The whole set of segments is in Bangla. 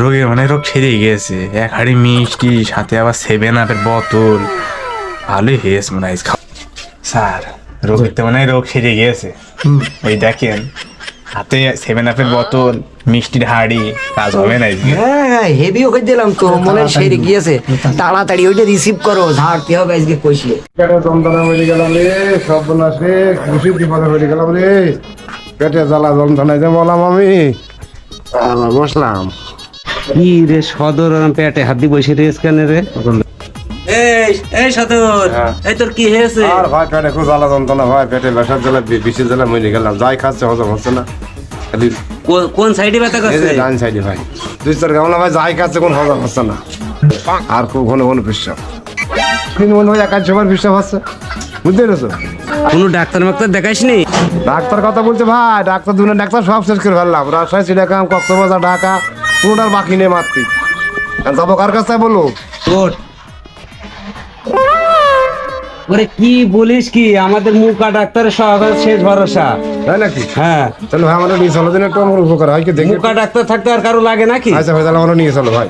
রোগীর অনেক রোগ সেরে গিয়েছে এক হাড়ি মিষ্টি সাথে আবার সেভেন আপের বোতল। ভালোই হয়েছে মনে হয় স্যার রোগীর তো মনে হয় রোগ সেরে গিয়েছে ওই দেখেন হাতে সেভেন আপের বোতল মিষ্টির হাড়ি কাজ হবে না হ্যাঁ হ্যাঁ হেভি ওকে দিলাম তো মনে হয় সেরে গিয়েছে। তাড়াতাড়ি। ওইটা রিসিভ করো ঝাড়তে হবে আজকে কষিয়ে যন্ত্রণা হয়ে গেলাম রে সব বোনাস রে খুশি বিপদে হয়ে গেলাম রে। পেটে জ্বালা যন্ত্রণায় যে বললাম আমি। বসলাম। কি রে সদর পেটে হাত দিয়ে বসে রে স্ক্যানে রে? এই এই সদর এই তোর কি হয়েছে? আর ভাই পেটে খুব জ্বালা যন্ত্রণা ভাই পেটে বেসার জ্বালা বেশি জ্বালা মরে গেলাম। যাই খাচ্ছে হজম হচ্ছে না। খালি কোন সাইডে ব্যথা করছে? ডান সাইডে ভাই। দুই চার গামলা ভাই যাই খাচ্ছে কোন হজম হচ্ছে না। আর খুব ঘন ঘন কিন্তু মনে হয় সবার পেশাব হচ্ছে। বুঝতে পেরেছ? কোনো ডাক্তার মাক্তার দেখাইস নি ডাক্তার কথা বলছে ভাই ডাক্তার দুটো ডাক্তার সব শেষ করে ফেললাম। রাজশাহী চিড়াকাম কক্সবাজার ঢাকা পুরোটার বাকি নেই আর যাব কার কাছে বলো? ওর ওরে কি বলিস কি আমাদের মুখা ডাক্তারের সব শেষ ভরসা। তাই নাকি? হ্যাঁ। তাহলে ভাই আমাদের নিয়ে চলো দিন একটু আমার উপকার হয় কি দেখি মুখা ডাক্তার থাকতে আর কারও লাগে নাকি? আচ্ছা ভাই তাহলে আমরা নিয়ে চলো ভাই।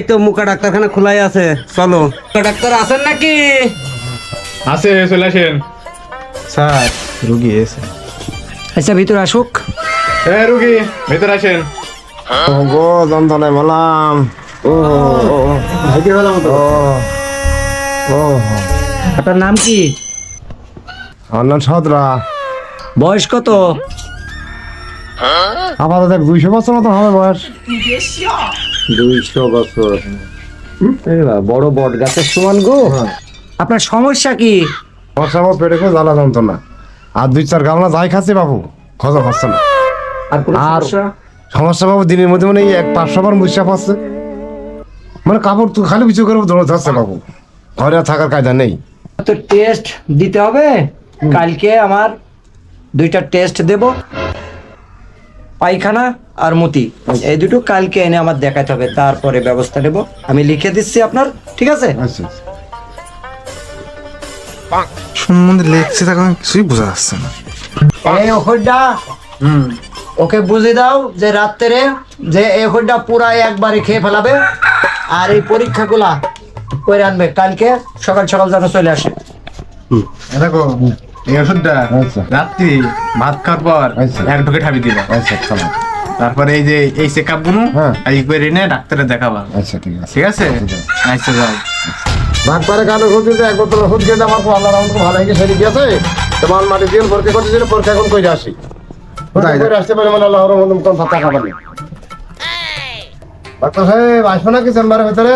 এই তো মুখা ডাক্তারখানা খোলাই আছে চলো। মুখা ডাক্তার আছেন নাকি? আছে চলে আসেন। স্যার রুগী এসে। আচ্ছা ভিতরে আসুক। হ্যাঁ রুগী ভেতর আসেন। ও গো যন্ত্রণায় বললাম। ও ও ভাইকে গেলাম তো ও আপনার নাম কি? আমার নাম সদরা। বয়স কত? আপাতত দেখ দুইশো বছর মতো হবে বয়স। দুইশো। বছর। বড় বট গাছের সমান গো। আপনার সমস্যা কি? আমার সব পেটে খুব জ্বালা যন্ত্রণা। আর দুই চার গামলা যাই খাচ্ছে বাবু হজম হচ্ছে না। আর কোনো আর- সমস্যা? সমস্যা বাবু দিনের মধ্যে মানে এই এক পাঁচশো বার মুসাফ আছে। মানে কাপড় তো খালি পিছু করে দৌড়ে ধরছে বাবু। ঘরে আর থাকার কায়দা নেই। তো টেস্ট দিতে হবে। কালকে আমার দুইটা টেস্ট দেব। পায়খানা আর মতি। এই দুটো কালকে এনে আমার দেখাতে হবে। তারপরে ব্যবস্থা নেব। আমি লিখে দিচ্ছি আপনার ঠিক আছে? আচ্ছা। সম্বন্ধে লেখছে তখন কিছুই বোঝা যাচ্ছে না। এই ওষুধটা ওকে বুঝে দাও যে রাত্রে যে এই ওষুধটা পুরা একবারে খেয়ে ফেলাবে আর এই পরীক্ষাগুলা করে আনবে। কালকে সকাল সকাল যেন চলে আসে। দেখো এই ওষুধটা আচ্ছা। রাত্রি ভাত খাওয়ার পর আচ্ছা। এক ঢোকে ঠাবি দিবা। আচ্ছা চলো। তারপরে এই যে এই চেক আপগুলো হ্যাঁ। এই করে এনে ডাক্তারে দেখাবা। আচ্ছা ঠিক আছে? ঠিক আছে। আচ্ছা যাও। ওষুধ দিতে এক বোতল ওষুধ খেয়ে আমার আল্লাহ রহমত ভালো হয়ে গেছে তোমার মাটি দিয়ে পরীক্ষা করতে পরীক্ষা এখন করে আসি। করে আসতে পারে মানে আল্লাহ রহমত কোন ভেতরে?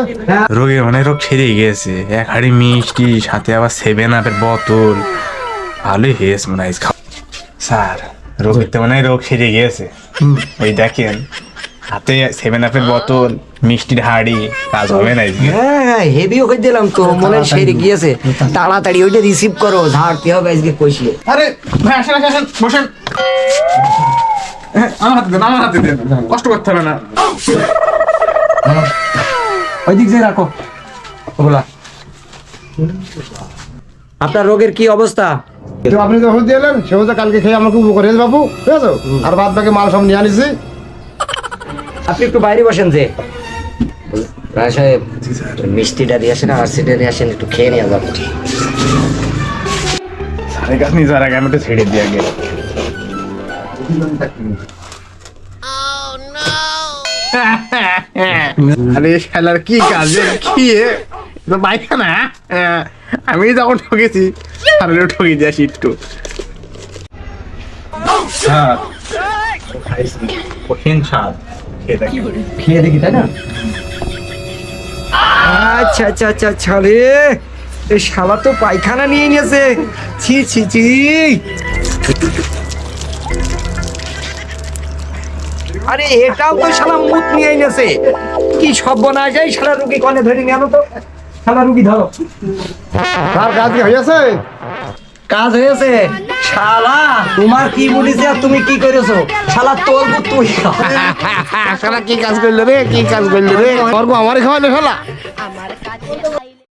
রোগীর অনেক রোগ সেরে গিয়েছে। এক হাড়ি মিষ্টি সাথে আবার সেভেন আপের বোতল। ভালোই হয়েছে মনে হয় স্যার রোগীর তো মনে হয় রোগ সেরে গিয়েছে। ওই দেখেন হাতে সেভেন আপের বোতল মিষ্টির হাড়ি কাজ হবে না হ্যাঁ হ্যাঁ হেভি ওকে দিলাম তো মনে হয় সেরে গিয়েছে। তাড়াতাড়ি ওইটা রিসিভ করো ঝাড়তে হবে আজকে কষিয়ে আরে ভাই আসেন আসেন, বসেন। হ্যাঁ, আমার হাতে দেন আমার হাতে দেন। কষ্ট করতে হবে না। ওই দিক দিয়ে রাখো। ওগুলা। আপনার রোগের কি অবস্থা? আপনি যে ওষুধ দিলেন সে কালকে খেয়ে আমাকে উপকার বাবু ঠিক আছে? আর বাদ বাকি মাল সব নিয়ে আনিছি। আপনি একটু বাইরে বসেন যে রায় সাহেব মিষ্টিটা দিয়ে আসেন আর সেটা দিয়ে আসেন একটু খেয়ে নিয়ে যাব সাড়ে কাজ নিয়ে আমি একটু ছেড়ে দিই আগে আরে শালার কি কাজ? কি? তো হ্যাঁ? আমি যখন ঠকেছি তাহলে ঠকে যাস একটু স্যার কঠিন স্বাদ খেয়ে দেখি। খেয়ে দেখি তাই না? আচ্ছা আচ্ছা আচ্ছা আচ্ছা রে। এই শালা তো পায়খানা নিয়ে নিয়েছে। ছি ছি ছি। আরে এটাও তো শালা মুখ নিয়ে এনেছে। কি সব না যায় শালা রুগী কনে ধরে নিয়ে আনো তো? শালা রুগী ধরো। তার কাজ কি হয়েছে কাজ হয়েছে? শালা তোমার কি বলিছে আর তুমি কি করেছ শালা তোর বুট তুই শালা কি কাজ করল রে? কি কাজ করল রে? আমার আমারই খাওয়ালে শালা। আমার কাছে